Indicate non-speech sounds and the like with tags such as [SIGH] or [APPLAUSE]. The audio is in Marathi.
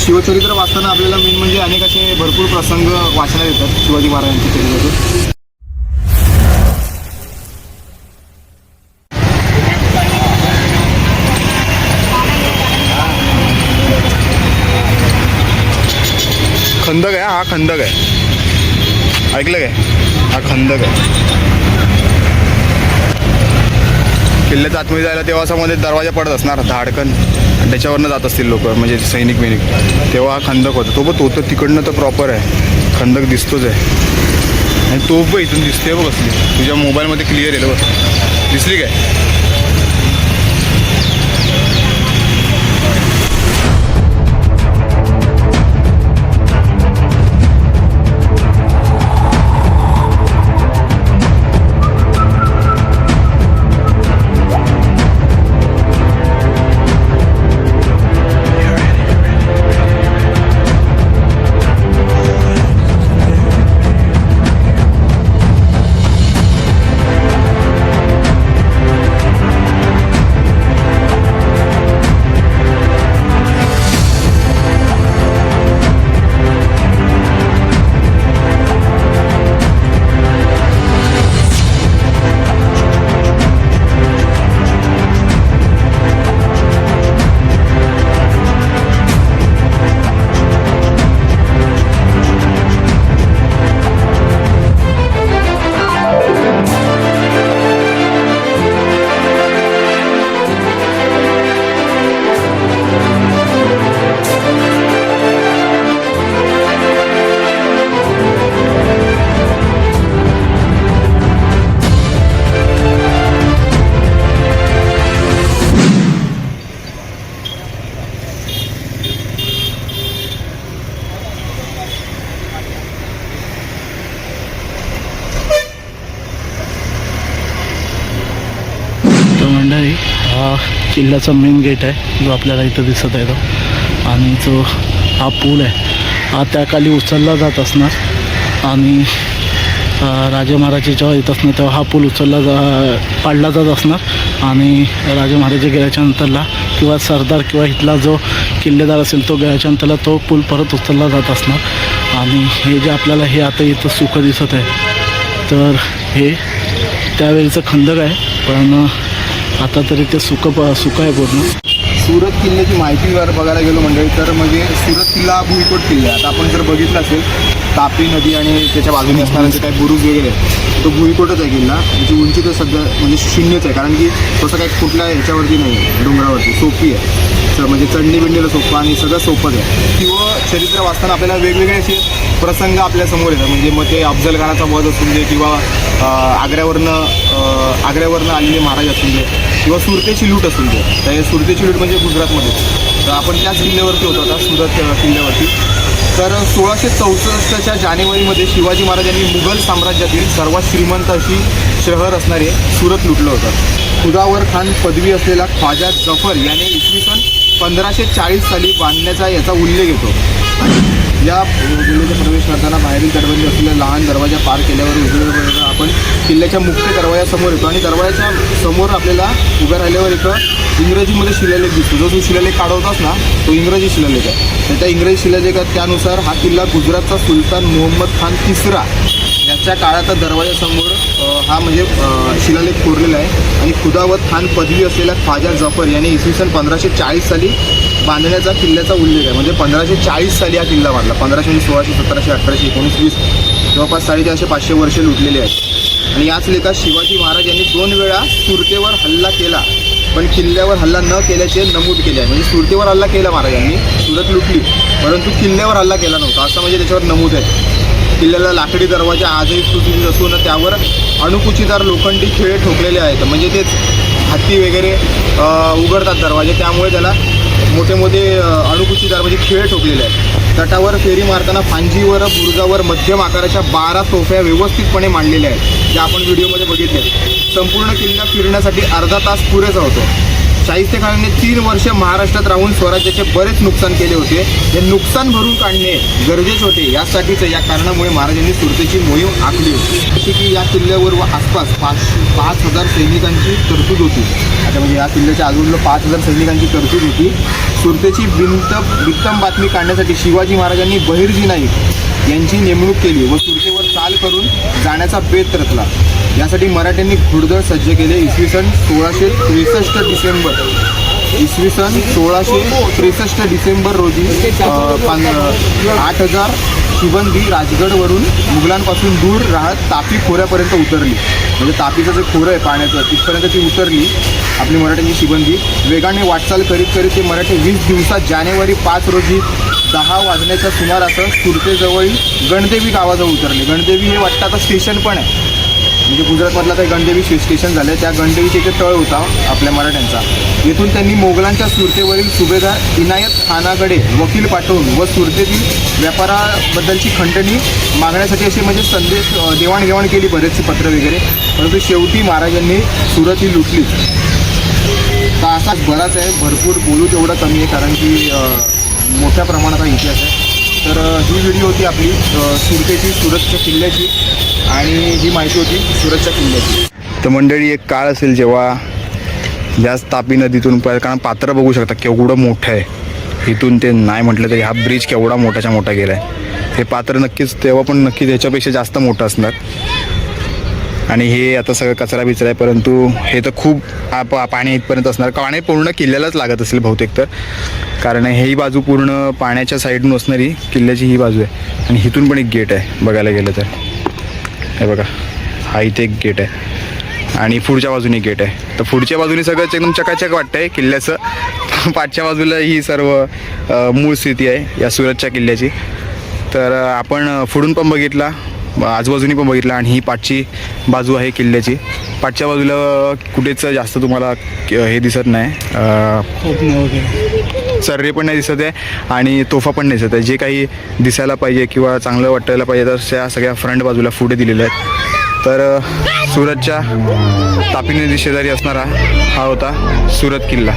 शिवचरित्र वाचताना आपल्याला मेन म्हणजे अनेक असे भरपूर प्रसंग वाचण्यात येतात शिवाजी महाराजांच्या चरित्रातून. खंदक आहे हा खंदक आहे. ऐकलं काय? हा खंदक आहे. किल्ल्यात आतमध्ये जायला तेव्हा असा मध्ये दरवाजा पडत असणार धाडकन. आणि त्याच्यावरनं जात असतील लोक म्हणजे सैनिक बिनिक. तेव्हा हा खंदक होता. तो पण तो तर तिकडनं तर प्रॉपर आहे. खंदक दिसतोच आहे. आणि तो बघ इथून दिसते बघ असली. तुझ्या मोबाईलमध्ये क्लिअर येतं बघ. दिसली काय? किल्ल्याचा मेन गेट आहे जो आपल्याला इथं दिसत आहे तो. आणि जो हा पूल आहे हा त्याखाली उचलला जात असणार. आणि राजे महाराजे जेव्हा येत असणार तेव्हा हा पूल उचलला जा पाडला जात असणार. आणि राजे महाराजे गेल्याच्या नंतरला किंवा सरदार किंवा इथला जो किल्लेदार असेल तो गेल्याच्या नंतरला तो पूल परत उचलला जात असणार. आणि हे जे आपल्याला हे आता इथं सुख दिसत आहे. तर हे त्यावेळीचं खंदक आहे. पण आता तरी ते सुकं प सुकं आहे पूर्ण. सुरत किल्ल्याची माहिती जर बघायला गेलो म्हणजे तर म्हणजे सुरत किल्ला हा भुईकोट किल्ला आहे. आता आपण जर बघितलं असेल तापी नदी आणि त्याच्या बाजूने असणारे जे काही बुरुज वगैरे तो भुईकोटच आहे किल्ला. म्हणजे त्याची उंची तर सध्या म्हणजे शून्यच आहे कारण की तसं काही कुठल्या ह्याच्यावरती नाही आहे डोंगरावरती. सोपी आहे. म्हणजे चढणी बिंडीला सोपं आणि सगळं सोपंच आहे. किंवा चरित्र वाचताना आपल्याला वेगवेगळे असे प्रसंग आपल्यासमोर येतात. म्हणजे मग ते अफजलखानाचा वध असून दे किंवा आग्र्यावरनं आग्र्यावरनं आलेले महाराज असून दे किंवा सुरतेची लूट असून दे. तर हे सुरतेची लूट म्हणजे गुजरातमध्ये. तर आपण त्याच किल्ल्यावरती होतो आता सुरत किल्ल्यावरती. तर सोळाशे चौसष्टच्या जानेवारीमध्ये शिवाजी महाराजांनी मुघल साम्राज्यातील सर्वात श्रीमंत अशी शहर असणारे सुरत लुटलं होतं. खुदावर खान पदवी असलेला ख्वाजा जफर याने इसवी सन पंधराशे चाळीस साली बांधण्याचा याचा उल्लेख येतो. या किल्ल्याचा प्रवेश करताना बाहेरील दरवाजे असलेला लहान दरवाजा पार केल्यावर उजव्या आपण किल्ल्याच्या मुख्य दरवाजासमोर येतो आणि दरवाजाच्या समोर आपल्याला उभ्या राहिल्यावर एक इंग्रजीमध्ये शिलालेख दिसतो. जो तू शिलालेख काढवतास ना तो इंग्रजी शिलालेख आहे. तर त्या इंग्रजी शिलालेखात त्यानुसार हा किल्ला गुजरातचा सुलतान मोहम्मद खान तिसरा आजच्या काळात दरवाजासमोर हा म्हणजे शिलालेख कोरलेला आहे. आणि खुदावत खान पदवी असलेल्या ख्वाजा जफर यांनी इसवी सन पंधराशे चाळीस साली बांधण्याचा किल्ल्याचा उल्लेख आहे. म्हणजे पंधराशे चाळीस साली हा किल्ला बांधला. पंधराशे आणि सोळाशे सतराशे अठराशे एकोणीस वीस जवळपास साडेचारशे पाचशे वर्षे लुटलेले आहेत. आणि याच लेखात शिवाजी महाराज यांनी दोन वेळा सुरतेवर हल्ला केला. पण किल्ल्यावर हल्ला न केल्याचे नमूद केले आहे. म्हणजे सुरतेवर हल्ला केला महाराजांनी सुरत लुटली. परंतु किल्ल्यावर हल्ला केला नव्हता. असं म्हणजे त्याच्यावर नमूद आहे. किल्ल्याला लाकडी दरवाजा आजही सुस्थितीत असून त्यावर अणुकुचीदार लोखंडी खेळे ठोकलेले आहेत. म्हणजे तेच हत्ती वगैरे उघडतात दरवाजे. त्यामुळे त्याला मोठे मोठे अणुकुचीदार म्हणजे खेळ ठोकलेले आहेत. तटावर फेरी मारताना फांजीवर बुरुजावर मध्यम आकाराच्या बारा सोफ्या व्यवस्थितपणे मांडलेल्या आहेत. ज्या आपण व्हिडिओमध्ये बघितल्या संपूर्ण किल्ला फिरण्यासाठी अर्धा तास पुरेसा होतो. शाहिस्ते तीन वर्ष महाराष्ट्रात राहून स्वराज्याचे बरेच नुकसान केले होते. हे नुकसान भरून काढणे गरजेचे होते. यासाठीच या कारणामुळे महाराजांनी सुरतेची मोहीम आखली होती. जशी की या किल्ल्यावर व आसपास पाच पाच हजार सैनिकांची तरतूद होती. आता म्हणजे या किल्ल्याच्या आजूबाजूला पाच हजार सैनिकांची तरतूद होती. सुरतेची भिंत भित्तम बातमी काढण्यासाठी शिवाजी महाराजांनी बहिर्जी नाईक यांची नेमणूक केली व सुरतेवर चाल करून जाण्याचा बेत रचला. यासाठी मराठ्यांनी खुडदळ सज्ज केले. इसवी सन सोळाशे त्रेसष्ट डिसेंबर. इसवी सन सोळाशे त्रेसष्ट डिसेंबर रोजी आठ हजार शिबंदी राजगडवरून मुघलांपासून दूर राहत तापी खोऱ्यापर्यंत उतरली. म्हणजे तापीचं जे खोरं आहे पाण्याचं तिथपर्यंत ती उतरली आपली मराठ्यांची शिबंदी वेगाने वाटचाल करीत करीत ते मराठी वीस दिवसात जानेवारी पाच रोजी दहा वाजण्याच्या सुमारास सुरतेजवळील गणदेवी गावाजवळ उतरले. गणदेवी हे वाटतं आता स्टेशन पण आहे. म्हणजे गुजरातमधला काही गणदेवी स्टे- स्टेशन झालं त्या गणदेवीचे इथे तळ होता आपल्या मराठ्यांचा. येथून त्यांनी मोगलांच्या सुरतेवरील सुभेदार इनायत खानाकडे वकील पाठवून व सुरतेतील व्यापाराबद्दलची खंडणी मागण्यासाठी अशी म्हणजे संदेश देवाणघेवाण केली बरेचशी पत्र वगैरे. परंतु शेवटी महाराजांनी सुरत ही लुटली. तर असाच बराच आहे. भरपूर बोलू तेवढं कमी आहे कारण की मोठ्या प्रमाणात हा इतिहास आहे. तर ही व्हिडिओ होती आपली सुरतेची सुरतच्या किल्ल्याची आणि ही माहिती होती सुरतच्या किल्ल्याची. तर मंडळी एक काळ असेल जेव्हा याच तापी नदीतून प- कारण पात्र बघू शकता केवढं मोठं आहे. इथून ते नाही म्हटलं तरी हा ब्रिज केवढा मोठाच्या मोठा गेला आहे हे पात्र नक्कीच तेव्हा पण नक्कीच ह्याच्यापेक्षा जास्त मोठं असणार. आणि हे आता सगळं कचरा बिचरा आहे परंतु हे तर खूप आप पाणी इथपर्यंत असणार. पाणी पूर्ण किल्ल्यालाच लागत असेल बहुतेक तर. कारण ही बाजू पूर्ण पाण्याच्या साईडून असणारी किल्ल्याची ही बाजू आहे. आणि इथून पण एक गेट आहे बघायला गेलं तर. हे बघा हा इथे एक गेट आहे. आणि पुढच्या बाजूने गेट आहे. तर पुढच्या बाजूने सगळंच एकदम चकाचक वाटतंय किल्ल्याचं. [LAUGHS] पाठच्या बाजूला ही सर्व मूळ स्थिती आहे या सुरतच्या किल्ल्याची. तर आपण फुडून पुढून पण बघितला. आजूबाजूनी पण बघितला आणि ही पाठची बाजू आहे किल्ल्याची. पाठच्या बाजूला कुठेच जास्त तुम्हाला हे दिसत नाही. सर्रे पण नाही दिसत आहे आणि तोफा पण नाही दिसत आहे. जे काही दिसायला पाहिजे किंवा चांगलं वाटायला पाहिजे तर त्या सगळ्या फ्रंट बाजूला पुढे दिलेल्या आहेत. तर सुरतच्या तापी नदी शेजारी असणारा हा होता सुरत किल्ला.